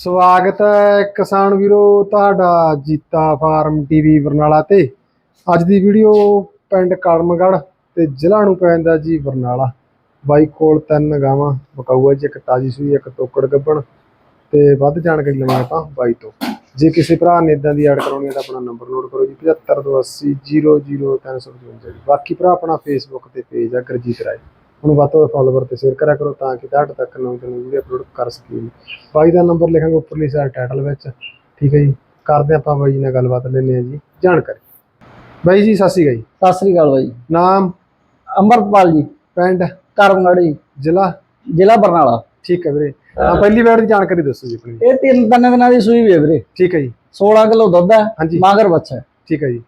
ਸਵਾਗਤ ਹੈ ਕਿਸਾਨ ਵੀਰੋ ਤੁਹਾਡਾ ਜੀਤਾ ਫਾਰਮ ਟੀਵੀ ਬਰਨਾਲਾ ਤੇ। ਅੱਜ ਦੀ ਵੀਡੀਓ ਪਿੰਡ ਕਲਮਗੜ੍ਹ ਤੇ ਜ਼ਿਲ੍ਹਾ ਨੂੰ ਪੈਂਦਾ ਜੀ ਬਰਨਾਲਾ। ਬਾਈ ਕੋਲ ਤਿੰਨ ਗਾਵਾਂ, ਬਕਾਊਆ ਜੀ, ਇੱਕ ਤਾਜੀ ਸੂਈ, ਇੱਕ ਤੋਕੜ ਗੱਬਣ ਤੇ ਵੱਧ ਜਾਣਕਾਰੀ ਲਵਾਂਗੇ ਆਪਾਂ ਬਾਈ ਤੋਂ। ਜੇ ਕਿਸੇ ਭਰਾ ਨੇ ਇਦਾਂ ਦੀ ਐਡ ਕਰਾਉਣੀ ਹੈ ਤਾਂ ਆਪਣਾ ਨੰਬਰ ਨੋਟ ਕਰੋ ਜੀ 7528000355 ਜੀ। ਬਾਕੀ ਭਰਾ ਆਪਣਾ ਫੇਸਬੁੱਕ ਤੇ ਪੇਜ ਆ ਗੁਰਜੀਤ ਰਾਏ। ਉਹਨੂੰ ਵੱਧ ਤੋਂ ਵੱਧ ਫਾਲੋਵਰ ਤੇ ਸ਼ੇਅਰ ਕਰਿਆ ਕਰੋ ਤਾਂ ਕਿ ਤੁਹਾਡੇ ਤੱਕ ਨਵੀਂ ਤੋਂ ਨਵੀਂ ਵੀਡੀਓ ਅਪਲੋਡ ਕਰ ਸਕੀਏ। ਬਾਈ ਦਾ ਨੰਬਰ ਲਿਖਾਂਗੇ ਉੱਪਰਲੀ ਸਾਈਡ ਟਾਈਟਲ ਵਿੱਚ। ਠੀਕ ਹੈ ਜੀ। ਕਰਦੇ ਆਪਾਂ ਬਾਈ ਜੀ ਨਾਲ ਗੱਲਬਾਤ ਲੈਂਦੇ ਹਾਂ ਜੀ। ਜਾਣਕਾਰੀ। ਬਾਈ ਜੀ ਸਤਿ ਸ਼੍ਰੀ ਅਕਾਲ ਜੀ। ਸਤਿ ਸ੍ਰੀ ਅਕਾਲ ਬਾਈ ਨਾਮ? ਅੰਮ੍ਰਿਤਪਾਲ ਜੀ। ਪਿੰਡ? ਕਰਮਗੜੀ ਜ਼ਿਲ੍ਹਾ? ਜ਼ਿਲ੍ਹਾ ਬਰਨਾਲਾ। ਠੀਕ ਹੈ ਵੀਰੇ। ਹਾਂ। ਪਹਿਲੀ ਵਾਰ ਦੀ ਜਾਣਕਾਰੀ ਦੱਸੋ ਜੀ ਆਪਣੀ। ਇਹ ਤਿੰਨ ਤਿੰਨ ਦਿਨਾਂ ਦੀ ਸੂਈ ਵੀ ਹੈ ਵੀਰੇ। ਠੀਕ ਹੈ ਜੀ। 16 ਕਿਲੋ ਦੁੱਧ ਹੈ ਮਾਗਰ ਬੱਚਾ ਹੈ। ਠੀਕ ਹੈ ਜੀ।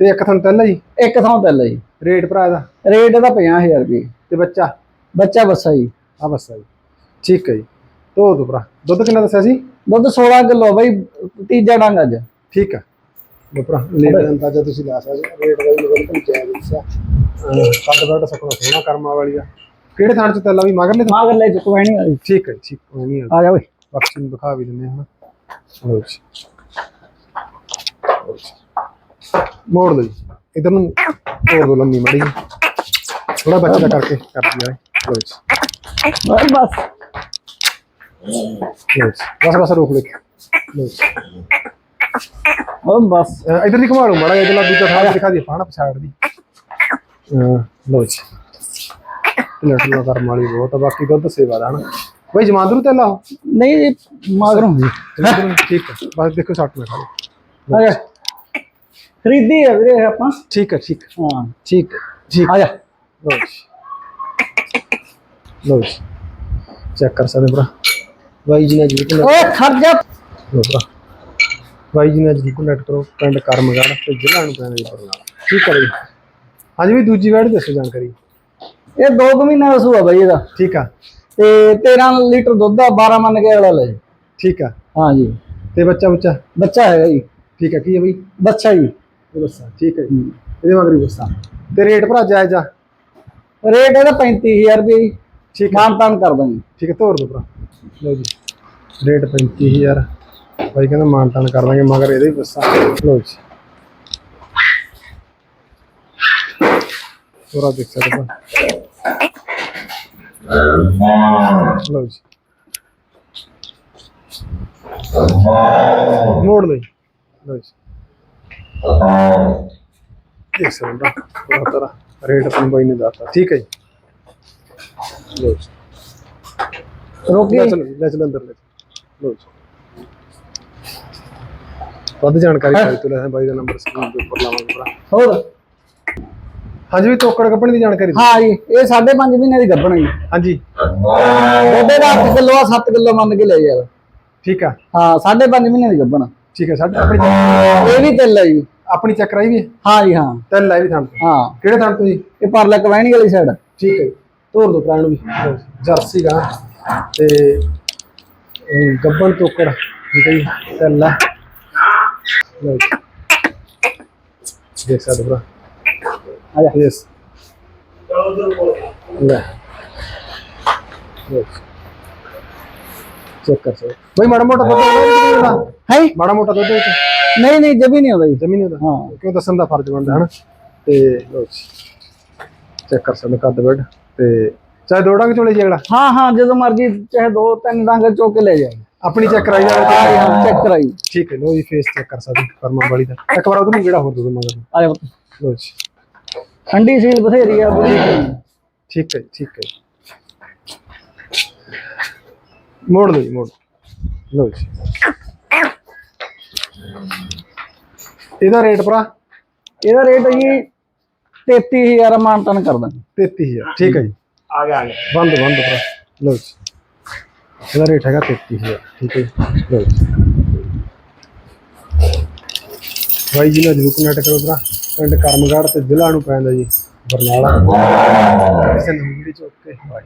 ਤੇ ਇੱਕ ਤੁਹਾਨੂੰ ਪਹਿਲਾਂ ਜੀ? ਇੱਕ ਥਾਂ ਤੇ ਲਈ ਰੇਟ ਭਰਾ ਦਾ ਰੇਟ ਇਹਦਾ 50000 ਰੁਪਏ। ਤੇ ਬੱਚਾ? ਬੱਚਾ ਬੱਸਾ ਜੀ। ਆ ਬੱਸਾ ਜੀ। ਠੀਕ ਹੈ ਜੀ। ਤੋ ਦੋ ਭਰਾ। ਦੁੱਧ ਕਿੰਨਾ ਦੱਸਿਆ ਸੀ? ਦੁੱਧ 16 ਕਿਲੋ ਬਾਈ ਤੀਜਾ ਡੰਗ ਅੱਜ। ਠੀਕ ਹੈ ਲੋ ਭਰਾ ਲੈ ਦਾ ਅੰਦਾਜ਼ਾ ਤੁਸੀਂ ਲਾ ਸਕਦੇ ਹੋ। ਰੇਟ ਦਾ ਵੀ ਬਿਲਕੁਲ ਜਾਇਜ਼ ਦੱਸਿਆ। ਕੱਦ ਬੈਠ ਸਕਣਾ ਸੋਹਣਾ ਕਰਮਾ ਵਾਲੀ ਦਾ ਕਿਹੜੇ ਥਾਂ ਚ ਤੈਲਾ ਵੀ ਮਗਰਲੇ ਥਾਂ? ਮਾਗਰ ਲੈ ਚੁੱਕ ਵੈਣੀ ਠੀਕ ਹੈ ਜੀ, ਠੀਕ ਕੋਈ ਨਹੀਂ ਆ। ਜਾ ਓਏ ਬਾਕਸ ਨੂੰ ਦਿਖਾ ਵੀ ਦਿੰਦੇ ਹਾਂ ਲਓ ਜੀ ਲਓ ਜੀ। ਮੋੜ ਲਓ ਜੀ। ਇਧਰ ਨੂੰ ਮੋੜ ਦੋ ਲੰਮੀ ਮੜੀ ਥੋੜਾ ਬੱਚੇ ਦਾ ਕਰਕੇ ਕਰ ਦਿਆ ਲਓ ਜੀ। ਬਸ ਬਸ। ਬਸ ਬਸ ਰੋਕ ਲਓ। ਉਹ ਬਸ ਇਧਰ ਦੀ ਘੁਮਾ ਲਓ ਮੜਾ ਇਧਰਲਾ ਦੂਜਾ ਥਾਂ ਦਿਖਾ ਦੀ ਫਾਣਾ ਪਛਾੜ ਦੀ। ਲਓ ਜੀ। ਪਲੇਟ ਲੋ ਕਰਮ ਵਾਲੀ ਬਹੁਤ ਆ ਬਾਕੀ ਦੁੱਧ ਸੇਵਾ ਦਾ ਹਨਾ। ਬਈ ਜਮਾਂਦਰੂ ਤੇ ਲਾਓ। ਨਹੀਂ ਮਾਗਰੋਂ। ਠੀਕ ਹੈ ਬਸ ਦੇਖੋ 60 ਮਿੰਟ ਆ ਜਾ ਖਰੀਦੀ ਹੈ ਵੀਰੇ ਆਪਾਂ। ਠੀਕ ਹੈ ਠੀਕ ਹੈ, ਹਾਂ। ਠੀਕ ਠੀਕ ਆ। ਜਾ। ਲਓ ਜੀ। ਲਓ ਜੀ। ਚੈੱਕ ਕਰ ਸਕਦੇ ਭਰਾ। ਬਾਈ ਜੀ ਨੇ ਜੀ ਕੋਲ ਓਏ ਖਰਜਾ ਲਓ ਭਰਾ। ਬਾਈ ਜੀ ਨੇ ਜੀ ਕੋਨੈਕਟ ਕਰੋ ਪਿੰਡ ਕਰਮਗੜ੍ਹ ਤੇ ਜ਼ਿਲ੍ਹਾ ਨੂੰ ਪੈਣਾ ਜੀ ਬਰਨਾਲਾ ਠੀਕ ਹੈ ਜੀ ਹਾਂਜੀ ਵੀ ਦੂਜੀ ਵਾਰ ਦੱਸੋ ਜਾਣਕਾਰੀ। ਇਹ 2 ਮਹੀਨਾ ਦਾ ਸੂਆ ਬਾਈ ਇਹਦਾ। ਠੀਕ ਆ। ਤੇ 13 ਲੀਟਰ ਦੁੱਧ ਆ 12 ਮੰਨ ਕੇ ਅਗਲਾ ਲੈ ਠੀਕ ਆ। ਹਾਂ ਜੀ। ਤੇ ਬੱਚਾ ਬੱਚਾ ਬੱਚਾ ਹੈਗਾ ਜੀ। ਠੀਕ ਆ ਕੀ ਹੈ ਬਈ? ਬੱਚਾ ਜੀ। ਇਹ ਬੱਸਾ ਠੀਕ ਹੈ ਜੀ। ਇਹਦੇ ਮਗਰੀ ਬੱਸਾ ਤੇ ਰੇਟ ਭਰਾ ਜਾਇਜ਼ ਆ? ਰੇਟ ਇਹਦਾ 35000 ਰੁਪਏ ਜੀ। ਠੀਕ ਮਾਨ ਤਾਨ ਕਰ ਦਾਂਗੇ। ਠੀਕ ਹੈ ਤੋਰ ਦੋ ਭਰਾ। ਲਓ ਜੀ। ਰੇਟ 35000 ਬਾਈ ਕਹਿੰਦਾ ਮਾਨਤਾਨ ਕਰ ਦਾਂਗੇ ਮਗਰ ਇਹਦੇ ਵੀ ਬੱਸਾ ਲਓ ਜੀ। ਥੋੜਾ ਦੇਖ ਸਕਦੇ ਹੋ ਲਓ ਜੀ। ਮੋੜ ਲਈ ਲਓ ਜੀ। ਦੇਖ ਸਕਦੇ ਹੋ। ਬਹੁਤ ਤਰ੍ਹਾਂ ਰੇਟ ਆਪਣੀ ਬਾਈ ਨੇ ਦੱਸਤਾ ਠੀਕ ਹੈ ਜੀ। ਲਓ ਜੀ। ਰੋਕੀ ਲੈ ਚਲੋ ਜੀ, ਲੈ ਚਲੋ ਅੰਦਰ ਲੈ ਚਲੋ। ਲਓ ਜੀ। ਵੱਧ ਜਾਣਕਾਰੀ ਬਾਈ ਤੋਂ ਲੈ ਬਾਈ ਦਾ ਨੰਬਰ ਸਕਰੀਨ ਦੇ ਉੱਪਰ ਲਾਵਾਂਗੇ ਭਰਾ। ਹੋਰ? ਹਾਂਜੀ ਵੀ ਤੋਕੜ ਕੱਪਣੀ ਦੀ ਜਾਣਕਾਰੀ। ਹਾਂ ਜੀ ਇਹ 5.5 ਮਹੀਨੇ ਦੀ ਗੱਭਣ ਹੈ ਜੀ। ਹਾਂਜੀ। ਉਹਦੇ ਦਾ 8 ਕਿਲੋ ਆ 7 ਕਿਲੋ ਮੰਨ ਕੇ ਲੈ ਯਾਰ। ਠੀਕ ਆ। ਹਾਂ 5.5 ਮਹੀਨੇ ਦੀ ਗੱਭਣ ਠੀਕ ਹੈ ਸਾਡੇ ਆਪਣੀ ਇਹ ਵੀ ਤਿੱਲ ਹੈ ਜੀ। ਆਪਣੀ ਚੈੱਕ ਕਰਾਈ ਵੀ ਹੈ? ਹਾਂ ਜੀ ਹਾਂ। ਤਿੰਨ ਲਾਈ ਵੀ ਥਾਂ ਤੋਂ। ਹਾਂ। ਕਿਹੜੇ ਥਾਂ ਤੋਂ ਜੀ? ਇਹ ਪਰਲੇ ਕਵੈਣੀ ਵਾਲੀ ਸਾਈਡ ਠੀਕ ਹੈ ਜੀ। ਤੋਰ ਦੋ ਪ੍ਰਾਣ ਵੀ। ਲਓ ਜੀ। ਜਰਸੀ ਗਾ ਤੇ ਇਹ ਗੱਬਣ ਤੋਕੜ। ਠੀਕ ਹੈ ਜੀ ਤਿੰਨ ਲਾ ਲਓ ਜੀ। ਦੇਖ ਸਕਦੇ ਹੋ ਭਰਾ। ਆ ਜਾ। ਯੈਸ ਲੈ। ਚੈੱਕ ਕਰ ਸਕਦੇ ਬਈ ਮਾੜਾ ਮੋਟਾ ਦੁੱਧ ਹੁੰਦਾ ਹੈ? ਮਾੜਾ ਮੋਟਾ ਦੁੱਧ ਵਿੱਚ। ਨਹੀਂ ਨਹੀਂ ਜਬੀ ਨਹੀਂ ਹੁੰਦਾ ਜੀ। ਜ਼ਮੀਨ ਹੁੰਦਾ ਹਾਂ। ਕਿਉਂ ਦੱਸਣ ਦਾ ਫਰਜ਼ ਬਣਦਾ ਹੈ ਨਾ ਤੇ ਚੈੱਕ ਕਰ ਸਕਦੇ ਕੱਦ ਬੈਡ ਤੇ ਚਾਹੇ ਦੋ ਡੰਗ ਚੋਲੇ ਜੀ ਅਗਲਾ। ਹਾਂ ਹਾਂ ਜਦੋਂ ਮਰਜ਼ੀ ਚਾਹੇ ਦੋ ਤਿੰਨ ਡੰਗ ਚੁੱਕ ਕੇ ਲੈ ਜਾਏ ਆਪਣੀ ਚੈੱਕ ਕਰਾਈ ਜਾਵੇ ਹਾਂ ਜੀ ਤਾਂ। ਹਾਂ ਚੈੱਕ ਕਰਾਈ। ਠੀਕ ਹੈ ਲੋ ਜੀ ਫੇਸ ਚੈੱਕ ਕਰ ਸਕਦੇ ਫਰਮਾ ਵਾਲੀ ਦਾ। ਇੱਕ ਵਾਰ ਉਹਨੂੰ ਕਿਹੜਾ ਹੋਰ ਦੋ ਮਗਰ ਆ ਜਾ। ਲੋ ਜੀ। ਠੰਡੀ ਸੀਲ ਬਥੇਰੀ ਆ ਠੀਕ ਹੈ ਠੀਕ ਹੈ। ਮੋੜ ਲਓ ਜੀ ਮੋੜ। ਲਓ ਜੀ। ਇਹਦਾ ਰੇਟ ਭਰਾ? ਇਹਦਾ ਰੇਟ ਜੀ 33000 ਮਾਨਤਨ ਕਰ ਦਾਂਗੇ। 33000 ਠੀਕ ਹੈ ਜੀ। ਆ ਗਿਆ ਆ ਗਿਆ। ਬੰਦ ਬੰਦ ਭਰਾ। ਲਓ ਜੀ। ਇਹਦਾ ਰੇਟ ਹੈਗਾ 33000 ਠੀਕ ਹੈ ਜੀ। ਲਓ ਜੀ। ਬਾਈ ਜੀ ਨਾਲ ਜਰੂਰ ਕਨੈਕਟ ਕਰੋ ਭਰਾ। ਪਿੰਡ ਕਰਮਗੜ੍ਹ ਤੇ ਜ਼ਿਲ੍ਹਾ ਨੂੰ ਪੈਂਦਾ ਜੀ ਬਰਨਾਲਾ। ਕਿਸੇ ਨੂੰ ਵੀਡੀਓ ਚੁੱਕ ਕੇ ਬਾਈ।